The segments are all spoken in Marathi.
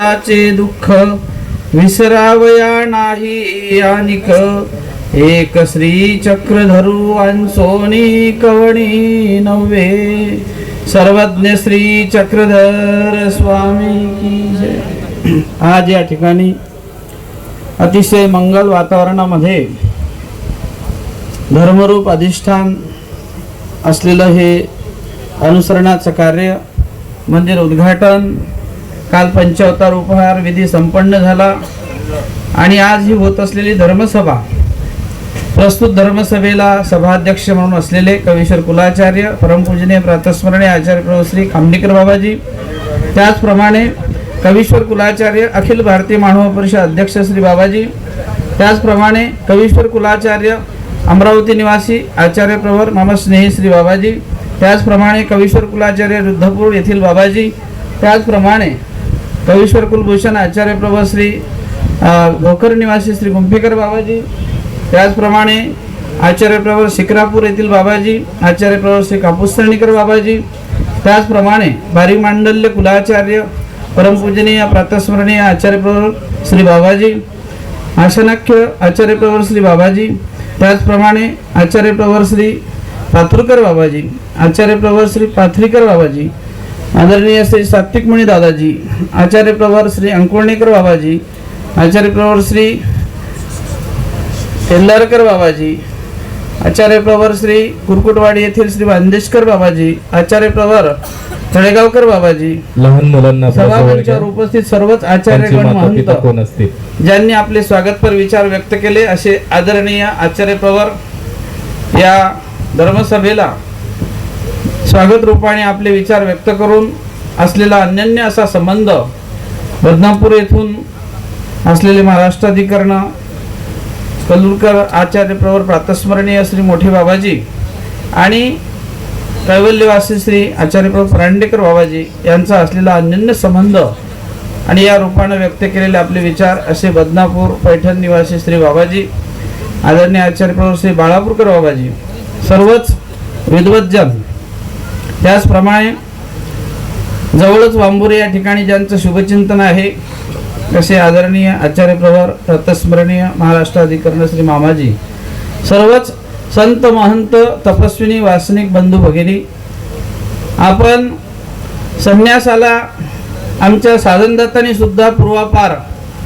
चे दुःख विसरावया नाही आणिक एक श्री चक्रधरू अंसोनी कवणी नव्हे. सर्वज्ञ श्री चक्रधर स्वामी की आज या ठिकाणी अतिशय मंगल वातावरणामध्ये धर्मरूप अधिष्ठान असलेलं हे अनुसरणाचं कार्य मंदिर उद्घाटन काल पंचावतार उपहार विधी संपन्न झाला. आणि आज ही होत असलेली धर्मसभा प्रस्तुत धर्मसभेला सभाध्यक्ष म्हणून असलेले कवीश्वर कुलाचार्य परमपूजनीय प्रातस्मरणे आचार्य प्रभू श्री खामणेकर बाबाजी त्याचप्रमाणे कवीश्वर कुलाचार्य अखिल भारतीय मानव परिषद अध्यक्ष श्री बाबाजी त्याचप्रमाणे कवीश्वर कुलाचार्य अमरावती निवासी आचार्य प्रवर मामस्नेही श्री बाबाजी त्याचप्रमाणे कवीश्वर कुलाचार्य रुद्धपूर येथील बाबाजी त्याचप्रमाणे कवीश्वर कुलभूषण आचार्य प्रभा श्री भोकर निवासी श्री गुंफेकर बाबाजी त्याचप्रमाणे आचार्य प्रभा शिक्रापूर येथील बाबाजी आचार्य प्रभा श्री कापूसरणीकर बाबाजी त्याचप्रमाणे बारी मांडल्य कुलाचार्य परमपूजनीय प्रातस्मरणीय आचार्य प्रवर श्री बाबाजी आशनाख्य आचार्य प्रवर श्री बाबाजी त्याचप्रमाणे आचार्य प्रवर श्री पाथुरकर बाबाजी आचार्य प्रवर श्री पाथरीकर बाबाजी आदरणीय श्री सात्विक मुनी दादाजी आचार्य प्रवर श्री अंकुळणेकर बाबाजी आचार्य प्रवर श्री तेल्लारकर बाबाजी आचार्य प्रवर श्री कुरकुटवाडी येथील श्री बांदेशकर बाबाजी आचार्य प्रवर तळेगावकर बाबाजी लहान मुलांना. सभामंचावर उपस्थित सर्वच आचार्यगण महंत कोण असतील ज्यांनी आपले स्वागतपर विचार व्यक्त केले असे आदरणीय आचार्य प्रवर या धर्मसभेला स्वागत रूपाने आपले विचार व्यक्त करून असलेला अनन्य असा संबंध बदनापूर येथून असलेले महाराष्ट्राधिकरण कलुरकर आचार्य प्रवर प्रातस्मरणीय श्री मोठे बाबाजी आणि कैवल्यवासी श्री आचार्य प्रभू परांडेकर बाबाजी यांचा असलेला अनन्य संबंध आणि या रूपानं व्यक्त केलेले आपले विचार असे बदनापूर पैठण निवासी श्री बाबाजी आदरणीय आचार्यप्रभव श्री बाळापूरकर बाबाजी सर्वच विद्वज्जन त्याचप्रमाणे जवळच वांबुरे या ठिकाणी ज्यांचं शुभचिंतन आहे असे आदरणीय आचार्य प्रवर महाराष्ट्र महाराष्ट्राधिकरण श्री मामाजी सर्वच संत महंत तपस्विनी वासनिक बंधू भगिनी आपण संन्यासाला आमच्या साधनदत्तांनी सुद्धा पूर्वापार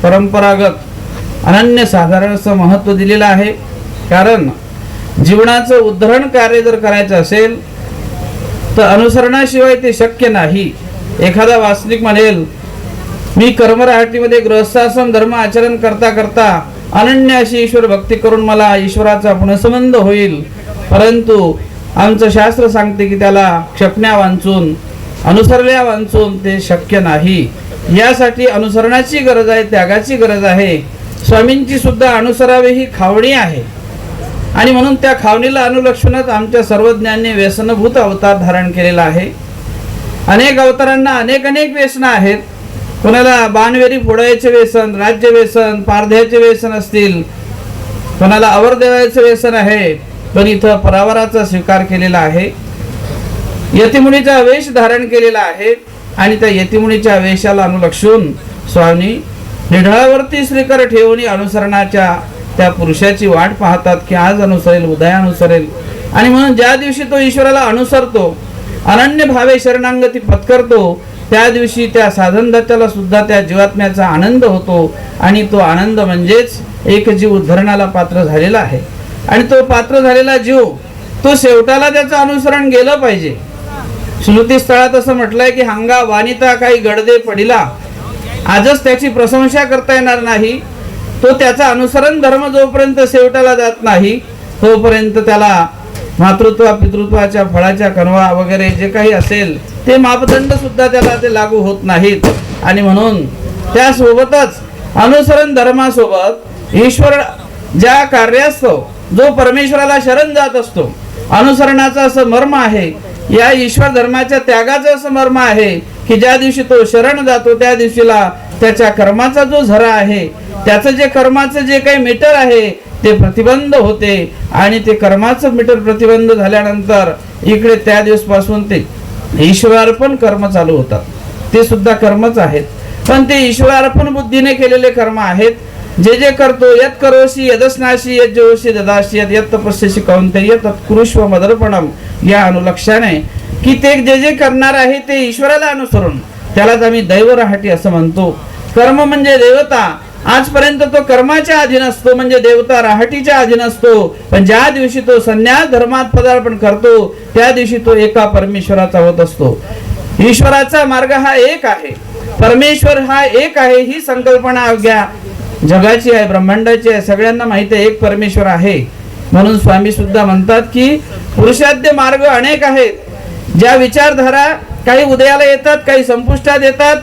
परंपरागत अनन्य साधारण असं महत्त्व दिलेलं आहे. कारण जीवनाचं उद्धरण कार्य जर करायचं असेल तर अनुसरणाशिवाय ते शक्य नाही. एखादा वास्तविक म्हणेल मी कर्मराहटीमध्ये गृहस्थाश्रम धर्म आचरण करता करता अनन्य अशी ईश्वर भक्ती करून मला ईश्वराचा पुनसंबंध होईल. परंतु आमचं शास्त्र सांगते की त्याला क्षपण्या वांचून अनुसरल्या वांचून ते शक्य नाही. यासाठी अनुसरणाची गरज आहे त्यागाची गरज आहे. स्वामींची सुद्धा अनुसरावे ही खावणी आहे. आणि म्हणून त्या खावणीला अनुलक्षणच आमच्या सर्वज्ञांनी व्यसनभूत अवतार धारण केलेला आहे. अनेक अवतारांना अनेक अनेक व्यसनं आहेत. कोणाला बाणवेरी फोडायचे व्यसन राज्य व्यसन पारध्याचे व्यसन असतील. कोणाला आवर देवायचं व्यसन आहे पण इथं परावराचा स्वीकार केलेला आहे. यतिमुनीचा वेश धारण केलेला आहे आणि त्या यतिमुनीच्या वेशाला अनुलक्षून स्वामी निढळावरती श्रीकर ठेवून अनुसरणाच्या त्या पुरुषाची वाट पाहतात की आज अनुसरेल उदया अनुसरेल. आणि म्हणून ज्या दिवशी तो ईश्वराला अनुसरतो अनन्य भावे शरणांगती पत्करतो त्या दिवशी त्या साधनदात्याला सुद्धा त्या जीवात्म्याचा आनंद होतो. आणि तो आनंद म्हणजेच एक जीव उद्धरणाला पात्र झालेला आहे. आणि तो पात्र झालेला जीव तो शेवटाला त्याचं अनुसरण गेलं पाहिजे. स्मृतीस्थळात असं म्हटलंय की हंगा वानिता काही गडदे पडिला. आजच त्याची प्रशंसा करता येणार नाही. तो त्याचा अनुसरण धर्म जोपर्यंत शेवटाला जात नाही तोपर्यंत त्याला मातृत्व पितृत्वाच्या फळाच्या कणवा वगैरे जे काही असेल ते मापदंड सुद्धा त्याला ते लागू होत नाहीत. आणि म्हणून त्यासोबतच अनुसरण धर्मासोबत ईश्वर ज्या कार्यास्तव जो परमेश्वराला शरण जात असतो अनुसरणाचा असं मर्म आहे. या ईश्वर धर्माच्या त्यागाचं असं मर्म आहे की ज्या दिवशी तो शरण जातो त्या दिवशीला त्याच्या कर्माचा जो झरा आहे त्याचं जे कर्माचं जे काही मीटर आहे ते प्रतिबंध होते. आणि ते कर्माचं मीटर प्रतिबंध झाल्यानंतर इकडे त्या दिवसपासून ते ईश्वरार्पण कर्म चालू होतात. ते सुद्धा कर्मच आहेत. पण ते ईश्वरार्पण बुद्धीने केलेले कर्म आहेत. जे जे करतो यत करोशी यदस्नाशी यत जोशी ददाशी यत यत तपस्यशी कौंतेय तत्कुरुष्व मदर्पणम या अनुलक्षाने की ते जे जे करणार आहे ते ईश्वराला अनुसरून त्यालाच आम्ही दैव राहटी असं म्हणतो. कर्म म्हणजे देवता. आजपर्यंत तो कर्माच्या अधीन असतो म्हणजे देवता राहटीच्या अधीन असतो. पण ज्या दिवशी तो संन्यास धर्मात पदार्पण करतो त्या दिवशी तो एका परमेश्वराचा होत असतो. ईश्वराचा मार्ग हा एक आहे. परमेश्वर हा एक आहे ही संकल्पना अवघ्या. जगाची आहे ब्रह्मांडाची आहे सगळ्यांना माहिती आहे एक परमेश्वर आहे. म्हणून स्वामी सुद्धा म्हणतात की पुरुषाद्य मार्ग अनेक आहेत. ज्या विचारधारा काही उदयाला येतात काही संपुष्टात येतात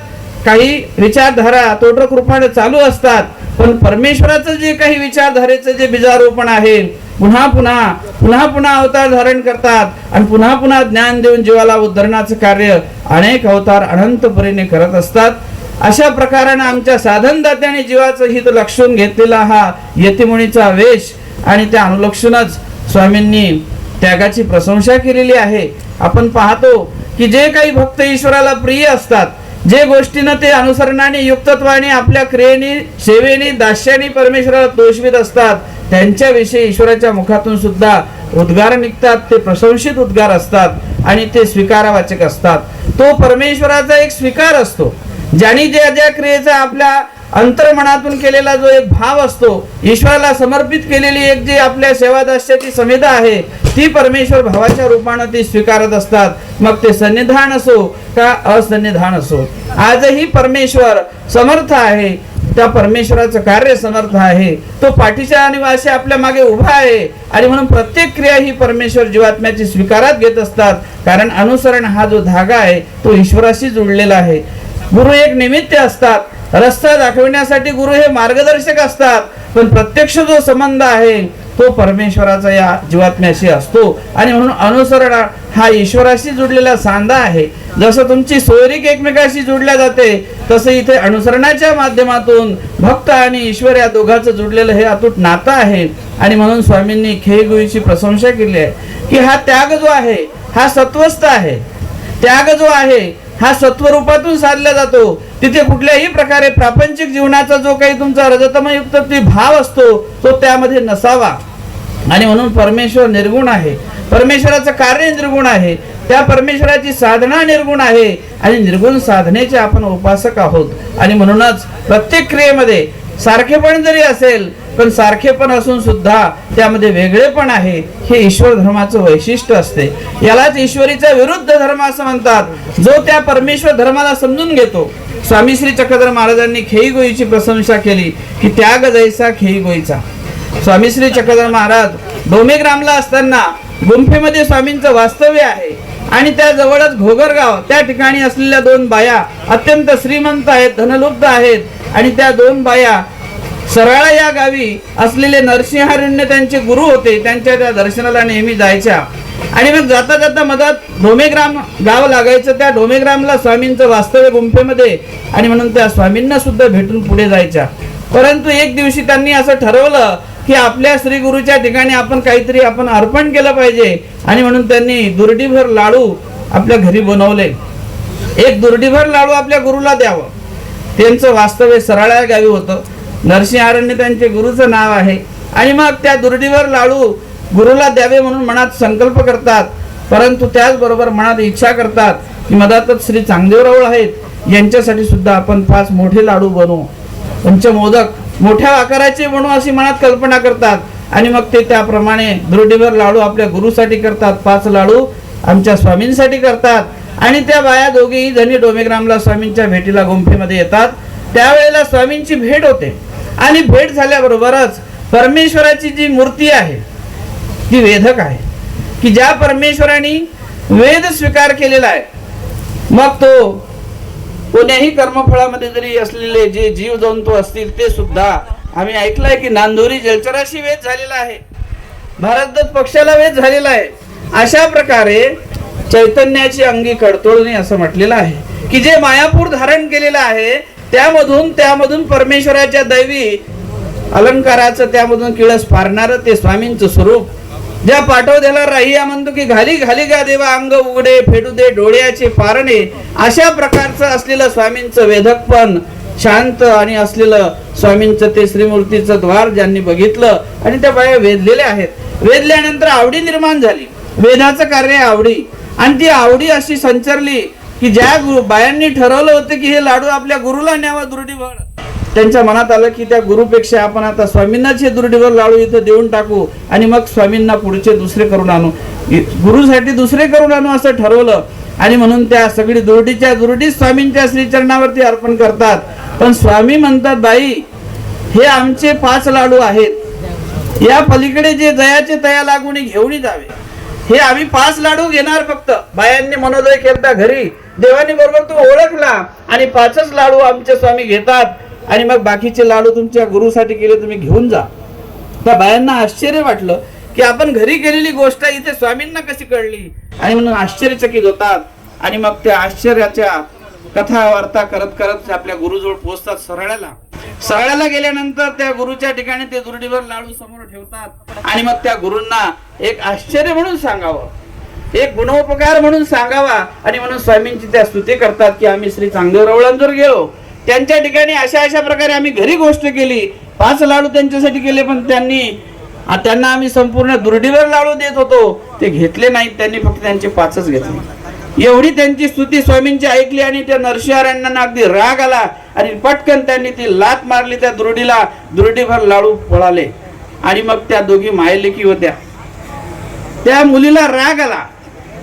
काही विचारधारा तोटक रूपाने चालू असतात पण परमेश्वराचं जे काही विचारधारेचं जे बीजारोपण आहे पुन्हा पुन्हा पुन्हा पुन्हा अवतार धारण करतात आणि पुन्हा पुन्हा ज्ञान देऊन जीवाला उद्धरणाचं कार्य अनेक अवतार अनंत परीने करत असतात. अशा प्रकारानं आमच्या साधनदात्याने जीवाचं हित लक्षून घेतलेला हा यतिमुनीचा वेश आणि त्या अनुलक्षूनच स्वामींनी त्यागाची प्रशंसा केलेली आहे. आपण पाहतो की जे काही भक्त ईश्वराला प्रिय असतात जे गोष्टीनं ते अनुसरणाने युक्तत्वाने आपल्या क्रियेने सेवेने दास्याने परमेश्वराला तोषवित असतात त्यांच्याविषयी ईश्वराच्या मुखातून सुद्धा उद्गार निघतात ते प्रशंसित उद्गार असतात आणि ते स्वीकारावाचक असतात. तो परमेश्वराचा एक स्वीकार असतो. ज्यांनी ज्या ज्या क्रियेचा आपल्या अंतर्मनातून केलेला जो एक भाव असतो ईश्वराला समर्पित केलेली एक जी आपल्या सेवादास्याची समिधा आहे ती परमेश्वर भावाच्या रूपानं ती स्वीकारत असतात. मग ते सन्निधान असो का असन्निधान असो? आजही परमेश्वर समर्थ आहे. त्या परमेश्वराचं कार्य समर्थ आहे. तो पाठीच्या निवासी आपल्या मागे उभा आहे. आणि म्हणून प्रत्येक क्रिया ही परमेश्वर जीवात्म्याची स्वीकारात घेत असतात. कारण अनुसरण हा जो धागा आहे तो ईश्वराशी जुळलेला आहे. गुरु एक निमित्त असतात. रस्ता दाखविण्यासाठी गुरु हे मार्गदर्शक असतात. पण प्रत्यक्ष जो संबंध आहे तो परमेश्वराचा या जीवात्म्याशी असतो. आणि म्हणून अनुसरण हा ईश्वराशी जुडलेला सांधा आहे. जसं तुमची सोयरीक एकमेकाशी जुडल्या जाते तसं इथे अनुसरणाच्या माध्यमातून भक्त आणि ईश्वर या दोघांचं जुडलेलं हे अतूट नातं आहे. आणि म्हणून स्वामींनी खेळगुईची प्रशंसा केली आहे की हा त्याग जो आहे हा सत्वस्थ आहे. त्याग जो आहे हा सत्वरूपातून साधला जातो. तिथे कुठल्याही प्रकारे प्रापंचिक जीवनाचा जो काही तुमचा रजतमयुक्त ती भाव असतो तो त्यामध्ये नसावा. आणि म्हणून परमेश्वर निर्गुण आहे. परमेश्वराचं कार्य निर्गुण आहे. त्या परमेश्वराची साधना निर्गुण आहे. आणि निर्गुण साधनेचे आपण उपासक आहोत. आणि म्हणूनच प्रत्येक क्रियेमध्ये सारखेपण जरी असेल पण सारखेपण असून सुद्धा त्यामध्ये वेगळेपण आहे. हे ईश्वर धर्माचं वैशिष्ट्य असते. यालाच ईश्वरीचा विरुद्ध धर्म असं म्हणतात. जो त्या परमेश्वर धर्माला समजून घेतो. स्वामी श्री चक्रधर महाराजांनी खेई गोईची प्रशंसा केली की त्याग जैसा खेईगोईचा. स्वामी श्री चक्रधर महाराज डोमेग्रामला असताना गुंफेमध्ये स्वामींचं वास्तव्य आहे आणि त्या जवळच घोगरगाव त्या ठिकाणी असलेल्या दोन बाया अत्यंत श्रीमंत आहेत धनलुब्ध आहेत आणि त्या दोन बाया सराळा या गावी असलेले नरसिंहारण्य त्यांचे गुरु होते. त्यांच्या त्या दर्शनाला नेहमी जायच्या. आणि मग जाता जाता मधात ढोमेग्राम गाव लागायचं. त्या ढोमेग्रामला स्वामींचं वास्तव्य गुंफेमध्ये आणि म्हणून त्या स्वामींना सुद्धा भेटून पुढे जायच्या. परंतु एक दिवशी त्यांनी असं ठरवलं की आपल्या श्री गुरुच्या ठिकाणी आपण काहीतरी आपण अर्पण केलं पाहिजे. आणि म्हणून त्यांनी दुर्डीभर लाडू आपल्या घरी बनवले. एक दुर्डीभर लाडू आपल्या गुरुला द्यावं. त्यांचं वास्तव्य सराळ्या गावी होतं. नरसिंहारण्य त्यांचे गुरुचं नाव आहे. आणि मग त्या दुर्डीवर लाडू गुरुला द्यावे म्हणून मनात संकल्प करतात. परंतु त्याचबरोबर मनात इच्छा करतात की मधातच श्री चांगदेवरावळ आहेत. यांच्यासाठी सुद्धा आपण पाच मोठे लाडू बनवू पंचमोदक मोठ्या आकाराचे बनवू अशी मनात कल्पना करतात. आणि मग ते त्याप्रमाणे दुर्डीभर लाडू आपल्या गुरुसाठी करतात. पाच लाडू आमच्या स्वामींसाठी करतात. आणि त्या बाया दोघेही जणी डोमेग्रामला स्वामींच्या भेटीला गुंफेमध्ये येतात. त्यावेळेला स्वामींची भेट होते. आणि भेट झाल्याबरोबरच परमेश्वराची जी मूर्ती आहे ती वेधक आहे. की ज्या परमेश्वराने वेद स्वीकार केलेला आहे मग तो कोण्याही कर्मफळामध्ये जरी असलेले जे जीव जंतू असतील ते सुद्धा आम्ही ऐकलंय की नांदोरी जलचराशी वेद झालेला आहे. भारतदत्त पक्षाला वेद झालेला आहे. अशा प्रकारे चैतन्याची अंगी कडतोडणे असं म्हटलेलं आहे. की जे मायापूर धारण केलेलं आहे त्यामधून त्यामधून परमेश्वराच्या दैवी अलंकाराचं त्यामधून किळस फारणार ते स्वामींचं स्वरूप. ज्या पाठवद्याला राहिया म्हणतो की घाली घाली गा देवा अंग उघडे फेडू दे डोळ्याचे पारणे अशा प्रकारचं असलेलं स्वामींचं वेधकपण शांत आणि असलेलं स्वामींचं ते श्रीमूर्तीचं द्वार ज्यांनी बघितलं आणि त्या बाया वेधलेल्या आहेत. वेधल्यानंतर आवडी निर्माण झाली. वेदाचं कार्य आवडी. आणि ती आवडी अशी संचरली की ज्या बायांनी ठरवलं होतं की हे लाडू आपल्या गुरुला न्यावा दुर्डीवर त्यांच्या मनात आलं की त्या गुरुपेक्षा आपण आता स्वामींनाच हे दुर्डीवर लाडू इथं देऊन टाकू आणि मग स्वामींना पुढचे दुसरे करून आणू. गुरुसाठी दुसरे करून आणू असं ठरवलं. आणि म्हणून त्या सगळी दुर्डीच्या दुर्डी स्वामींच्या श्रीचरणावरती अर्पण करतात. पण स्वामी म्हणतात बाई हे आमचे पाच लाडू आहेत. या पलीकडे जे जयाचे तया लागून घेऊन जावे. हे आम्ही पाच लाडू घेणार फक्त. बायांनी मनोदय केलता घरी. देवानी बरोबर तो ओळखला. आणि पाचच लाडू आमचे स्वामी घेतात. आणि मग बाकीचे लाडू तुमच्या गुरुसाठी केले तुम्ही घेऊन जा. त्या बायांना आश्चर्य वाटलं की आपण घरी केलेली गोष्ट इथे स्वामींना कशी कळली? आणि म्हणून आश्चर्यचकित होतात. आणि मग त्या आश्चर्याच्या कथा वार्ता करत करत आपल्या गुरुजवळ पोहोचतात सरळ्याला. सरळ्याला गेल्यानंतर त्या गुरुच्या ठिकाणी ते दुर्डीवर लाडू समोर ठेवतात. आणि मग त्या गुरूंना एक आश्चर्य म्हणून सांगावं. एक गुणोपकार म्हणून सांगावा आणि म्हणून स्वामींची त्या स्तुती करतात की आम्ही श्री चांगदेवरावळांजवळ गेलो. त्यांच्या ठिकाणी अशा अशा प्रकारे आम्ही घरी गोष्ट केली. पाच लाडू त्यांच्यासाठी केले पण त्यांनी त्यांना आम्ही संपूर्ण दुर्डीवर लाडू देत होतो. ते घेतले नाहीत त्यांनी फक्त त्यांचे पाचच घेतले. एवढी त्यांची स्तुती स्वामींची ऐकली आणि त्या नरशिहाऱ्यांना अगदी राग आला आणि पटकन त्यांनी ती लात मारली त्या दुर्डीला. दुर्डीभर लाडू पळाले. आणि मग त्या दोघी मायलेकी होत्या. त्या मुलीला राग आला.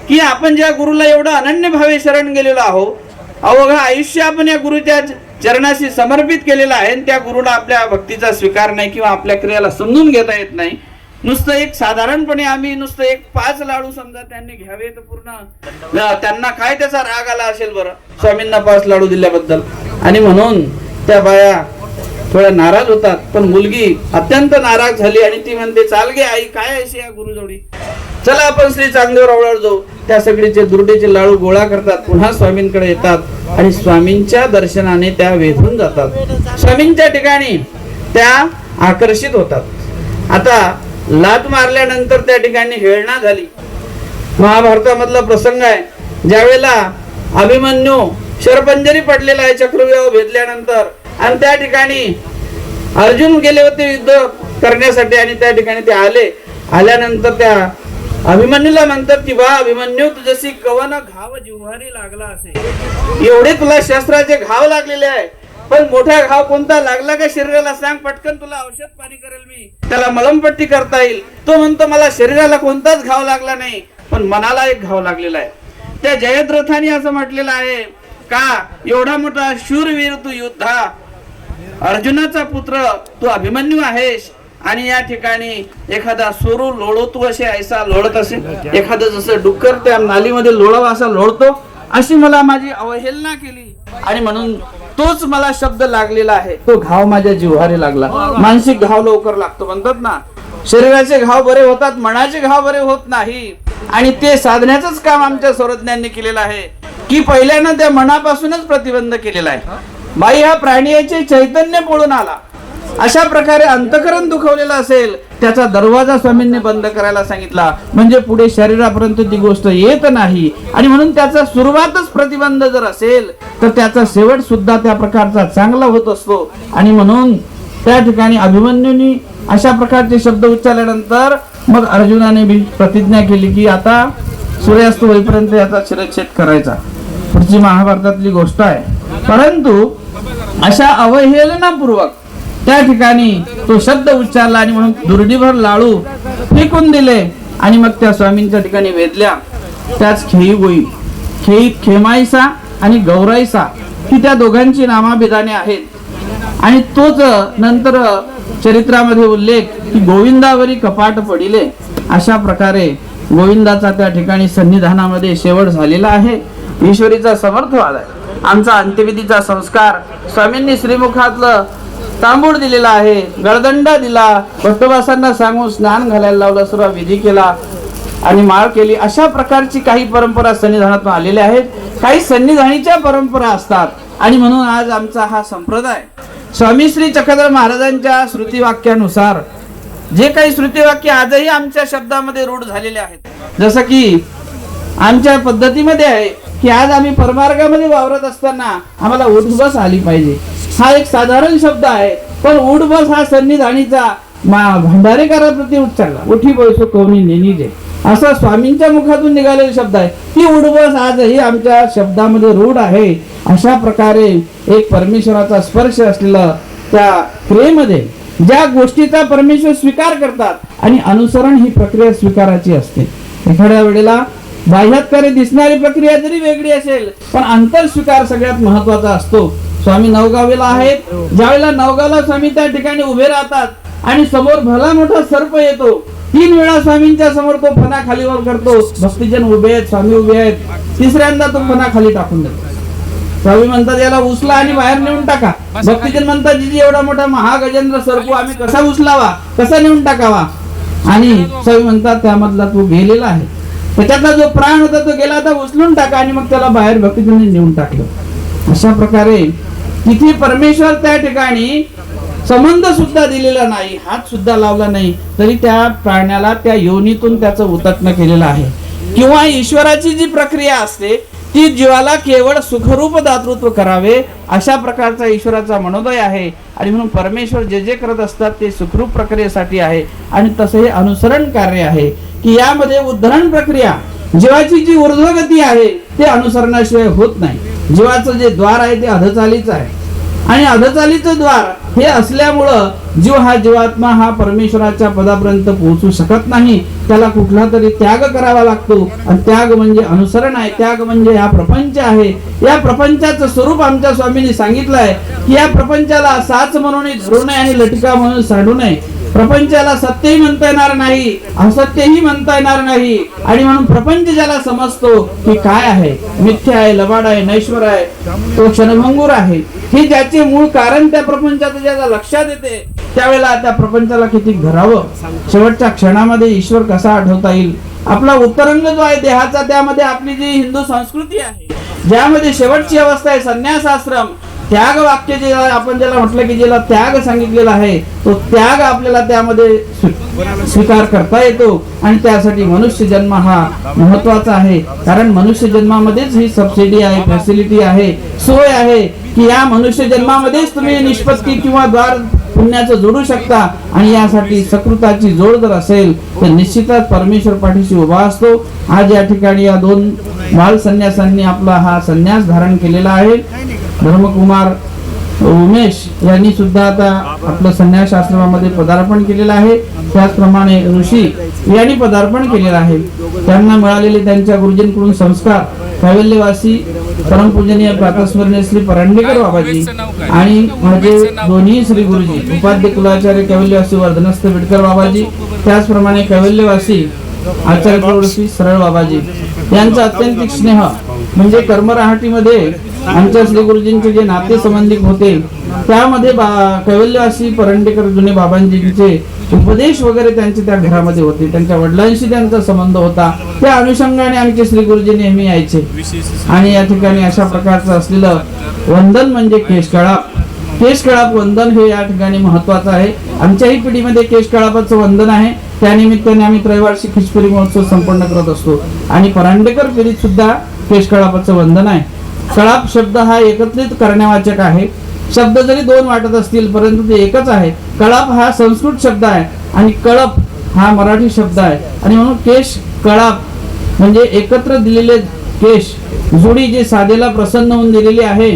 की आपण ज्या गुरुला एवढं अनन्य भावे शरण गेलेलो आहो अवघं आयुष्य आपण या गुरुच्या चरणाशी समर्पित केलेलं आहे आणि त्या गुरुला आपल्या भक्तीचा स्वीकार नाही किंवा आपल्या क्रियाला समजून घेता येत नाही. नुसतं एक साधारणपणे आम्ही नुसतं एक पाच लाडू समजा त्यांनी घ्यावे तर पूर्ण त्यांना काय त्याचा राग आला असेल बरं? स्वामींना पाच लाडू दिल्याबद्दल. आणि म्हणून त्या बाया थोड्या नाराज होतात. पण मुलगी अत्यंत नाराज झाली आणि ती म्हणते चाल गे आई काय अशी या गुरुजोडी चला आपण श्री चांगदेव रावळावर जाऊ. त्या सगळीचे दुर्डेचे लाडू गोळा करतात. पुन्हा स्वामींकडे येतात आणि स्वामींच्या दर्शनाने त्या वेधून जातात. स्वामींच्या ठिकाणी त्या आकर्षित होतात. आता लात मारल्यानंतर त्या ठिकाणी हेळणा झाली. महाभारतामधला प्रसंग आहे. ज्यावेळेला अभिमन्यू शरपंजरी पडलेला आहे चक्रव्यूह भेदल्यानंतर आणि त्या ठिकाणी अर्जुन गेले होते युद्ध करण्यासाठी आणि त्या ठिकाणी ते आले. आल्यानंतर त्या अभिमन्यूला म्हणतात की बा अभिमन्यू जशी कवन घाव जिव्हारी लागला असे. एवढे तुला शस्त्राचे घाव लागलेले आहे. पण मोठा घाव कोणता लागला का शरीराला? सांग पटकन तुला औषध पाणी करेल मी. त्याला मलमपट्टी करता येईल. तो म्हणतो मला शरीराला कोणताच घाव लागला नाही पण मनाला एक घाव लागलेला आहे. त्या जयद्रथाने असं म्हटलेलं आहे का एवढा मोठा शूरवीर तू युद्धा. अर्जुनाचा पुत्र तू अभिमन्यू आहेस. आणि या ठिकाणी एखादा सोरू लोळतो असे ऐसा लोळत असे. एखादं जसं डुक्कर त्या नालीमध्ये लोळावा असा लोळतो अशी मला माझी अवहेलना केली. आणि म्हणून तोच मला शब्द लागलेला आहे. तो घाव माझ्या जिव्हारी लागला. मानसिक घाव लवकर लागतो म्हणतात ना. शरीराचे घाव बरे होतात मनाचे घाव बरे होत नाही. आणि ते साधण्याचंच काम आमच्या सर्वज्ञांनी केलेलं आहे. की पहिल्यानं त्या मनापासूनच प्रतिबंध केलेला आहे. बाई हा प्राणीचे चैतन्य पळून आला. अशा प्रकारे अंतकरण दुखवलेलं असेल त्याचा दरवाजा स्वामींनी बंद करायला सांगितला. म्हणजे पुढे शरीरापर्यंत ती गोष्ट येत नाही. आणि म्हणून त्याचा सुरुवातच प्रतिबंध जर असेल तर त्याचा शेवट सुद्धा त्या प्रकारचा चांगला होत असतो. आणि म्हणून त्या ठिकाणी अभिमन्यूनी अशा प्रकारचे शब्द उच्चारल्यानंतर मग अर्जुनाने बी प्रतिज्ञा केली की आता सूर्यास्त होईपर्यंत याचा शिरच्छेद करायचा. पुढची महाभारतातली गोष्ट आहे. परंतु अशा अवहेलनापूर्वक त्या ठिकाणी तो शब्द उच्चारला आणि म्हणून दुर्डीभर लाळू फेकून दिले. आणि मग त्या स्वामींच्या ठिकाणी वेधल्या. त्याच खेई गोई खेईत खेमाईसा आणि गौराईसा. ही त्या दोघांची नामाभिधाने आहेत. आणि तोच नंतर चरित्रामध्ये उल्लेख की गोविंदावरी कपाट पडिले. अशा प्रकारे गोविंदाचा त्या ठिकाणी सन्निधानामध्ये शेवट झालेला आहे. ईश्वरीचा समर्थवाद आहे आमचा अंत्यविधीचा संस्कार स्वामींनी श्रीमुखातलं तांबूळ दिलेला आहे गळदंडा दिला. भक्तवासांना सांगून स्नान घालायला लावलं सर्व विधी केला आणि माळ केली. अशा प्रकारची काही परंपरा सन्निधानातून आलेल्या आहेत. काही सन्निधानीच्या परंपरा असतात. आणि म्हणून आज आमचा हा संप्रदाय स्वामी श्री चक्रधर महाराजांच्या श्रुतीवाक्यानुसार जे काही श्रुतीवाक्य आजही आमच्या शब्दामध्ये रूढ झालेले आहेत. जसं की आमच्या पद्धतीमध्ये आहे की आज आम्ही परमार्गामध्ये वावरत असताना आम्हाला उठबस आली पाहिजे. हा एक साधारण शब्द आहे पण उठबस हा सन्निधानीचा भंडारेकराप्रती उच्चारला. उठी बसो कोणी नेनी जे. असा स्वामींच्या मुखातून निघालेला शब्द आहे. ती उडबस आजही आमच्या शब्दामध्ये रूढ आहे. अशा प्रकारे एक परमेश्वराचा स्पर्श असलेला त्या क्रियेमध्ये ज्या गोष्टीचा परमेश्वर स्वीकार करतात आणि अनुसरण ही प्रक्रिया स्वीकाराची असते. एखाद्या वेळेला बाह्यात्कारे दिसणारी प्रक्रिया जरी वेगळी असेल पण अंतर स्वीकार सगळ्यात महत्त्वाचा असतो. स्वामी नवगावेला आहेत. ज्यावेळेला नवगावला स्वामी त्या ठिकाणी उभे राहतात आणि समोर भला मोठा सर्प येतो तीन वेळा स्वामींच्या समोर तो फणा खालीवर करतो. भक्तिजन उभे आहेत स्वामी उभे आहेत. तिसऱ्यांदा तो फणा खाली टाकून देतो. स्वामी म्हणतात याला उचला आणि बाहेर नेऊन टाका. भक्तिजन म्हणतात जिजी एवढा मोठा महागजेंद्र सर्प आम्ही कसा उचलावा? कसा नेऊन टाकावा? आणि स्वामी म्हणतात त्यामधला तो गेलेला आहे. त्याच्यातला जो प्राण होता तो गेला आता उचलून टाका आणि मग त्याला बाहेर भक्तिजनांनी नेऊन टाकलं. अशा प्रकारे तिथे परमेश्वर त्या ठिकाणी संबंध सुद्धा दिलेला नाही हात सुद्धा लावला नाही तरी त्या प्राण्याला त्या योनीतून त्याचं उतटणं केलेलं आहे. किंवा ईश्वराची जी प्रक्रिया असते ती जीवाला केवळ सुखरूप दातृत्व करावे अशा प्रकारचा ईश्वराचा मनोदय आहे. आणि म्हणून परमेश्वर जे जे करत असतात ते सुखरूप प्रक्रियेसाठी आहे. आणि तसं हे अनुसरण कार्य आहे की यामध्ये उद्धरण प्रक्रिया जीवाची जी ऊर्ध्वगती आहे ते अनुसरणाशिवाय होत नाही. जीवाचं जे द्वार आहे ते अधचालीच आहे. आणि अधचालीचं द्वार हे असल्यामुळं जीव हा जीवात्मा हा परमेश्वराच्या पदापर्यंत पोहोचू शकत नाही. त्याला कुठला तरी त्याग करावा लागतो. आणि त्याग म्हणजे अनुसरण आहे. त्याग म्हणजे हा प्रपंच आहे. या प्रपंचाचं स्वरूप आमच्या स्वामींनी सांगितलं आहे की या प्रपंचाला साच म्हणून धरू नये आणि लटका म्हणून साडू नये. प्रपंचाला सत्यही म्हणता येणार नाही असत्यही म्हणता येणार नाही. आणि म्हणून प्रपंच ज्याला समजतो की काय आहे मिथ्या आहे लबाड आहे नैश्वर आहे तो क्षणभंगूर आहे. हे ज्याचे मूळ कारण त्या प्रपंचाचं ज्याला लक्षात येते त्यावेळेला त्या प्रपंचाला किती धरावं? शेवटच्या क्षणामध्ये ईश्वर कसा आठवता येईल? आपला उत्तरंग जो आहे देहाचा त्यामध्ये आपली जी हिंदू संस्कृती आहे ज्यामध्ये शेवटची अवस्था आहे संन्यास आश्रम त्याग वाक्य जे आपण ज्याला म्हटलं की ज्याला त्याग सांगितलेला आहे तो त्याग आपल्याला त्यामध्ये स्वीकार करता येतो. आणि त्यासाठी मनुष्य जन्म हा महत्त्वाचा आहे. कारण मनुष्य जन्मामध्येच ही सबसिडी आहे फॅसिलिटी आहे सोय आहे की या मनुष्य जन्मामध्येच तुम्ही निष्पत्ती किंवा द्वार पुण्याचं जोडू शकता. आणि यासाठी सकृताची जोड जर असेल तर निश्चितच परमेश्वर पाठीशी उभा असतो. आज या ठिकाणी या दोन बाल संन्यासांनी आपला हा संन्यास धारण केलेला आहे. धर्मकुमार उमेश यांनी सुद्धा आता आपलं संन्यास आश्रमामध्ये पदार्पण केलेलं आहे. त्याचप्रमाणे ऋषी यांनी पदार्पण केलेलं आहे. त्यांना मिळालेले त्यांच्या गुरुजींकडून संस्कार. कैवल्यवासी परमपूजनीय प्रातस्मरणीय श्री परांडेकर बाबाजी आणि माझे दोन्ही श्री गुरुजी उपाध्य कुलाचार्य कैवल्यवासी वर्धनस्थ बिडकर बाबाजी त्याचप्रमाणे कैवल्यवासी आचार्य प्रवृत्ती सरळ बाबाजी. यांचा अत्यंतिक स्नेह म्हणजे कर्मराहाटीमध्ये आमच्या श्री गुरुजींचे जे नाते संबंधित होते त्यामध्ये बा- कैवल्यवासी परंडेकर जुने बाबांजींचे उपदेश वगैरे त्यांचे त्या घरामध्ये होते. त्यांच्या वडिलांशी त्यांचा संबंध होता. त्या अनुषंगाने आमचे श्री गुरुजी नेहमी यायचे. आणि या ठिकाणी अशा प्रकारचं असलेलं वंदन म्हणजे केशकळाप. केशकळाप वंदन हे या ठिकाणी महत्वाचं आहे. आमच्याही पिढीमध्ये केशकळापाचं वंदन आहे. त्यानिमित्ताने आम्ही त्रैवार्षिक खिचपुरी महोत्सव संपन्न करत असतो. आणि परांडेकर पिढीत सुद्धा केशकळापाचं वंदन आहे. कळाप शब्द हा एकत्रित करण्यावाचक आहे. शब्द जरी दोन वाटत असतील परंतु ते एकच आहे. कळाप हा संस्कृत शब्द आहे आणि कळप हा मराठी शब्द आहे. आणि म्हणून केश कळाप म्हणजे एकत्र दिलेले केश. जुडी जी साधेला प्रसन्न होऊन दिलेली आहे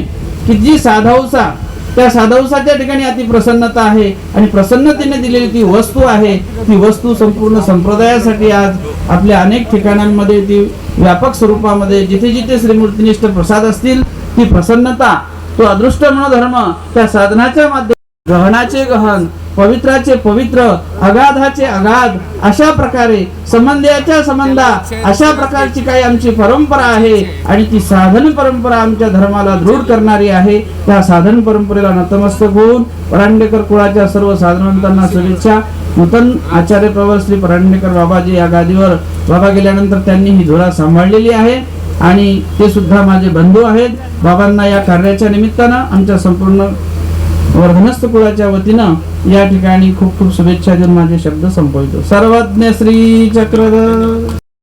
की जी साधावसा त्या साधवसाच्या ठिकाणी अति प्रसन्नता आहे आणि प्रसन्नतेने दिलेली ती वस्तू आहे. ती वस्तू संपूर्ण संप्रदायासाठी आज आपल्या अनेक ठिकाणांमध्ये ती व्यापक स्वरूपामध्ये जिथे जिथे श्रीमूर्तीनिष्ठ प्रसाद असतील ती प्रसन्नता तो अदृष्ट मनोधर्म त्या साधनाच्या माध्यम गहनाचे गहन पवित्राचे पवित्र अगाधाचे अगाध अशा प्रकारे संबंधाच्या संबंधा अशा प्रकारची काही आमची परंपरा आहे आणि ती साधन परंपरा आमच्या धर्माला दृढ करणारी आहे. त्या साधन परंपरेला नतमस्तक होऊन परांडेकर कुळाच्या सर्व साधनवंतांना शुभेच्छा. नूतन आचार्य प्रवर श्री परांडेकर बाबाजी या गादीवर बाबा गेल्यानंतर त्यांनी ही धुरा सांभाळलेली आहे आणि ते सुद्धा माझे बंधू आहेत. बाबांना या कार्याच्या निमित्तानं आमच्या संपूर्ण वर्धनस्थ कुळाच्या वतीनं या ठिकाणी खूप खूप शुभेच्छा देऊन माझे शब्द संपवितो. सर्वज्ञ श्री चक्रधर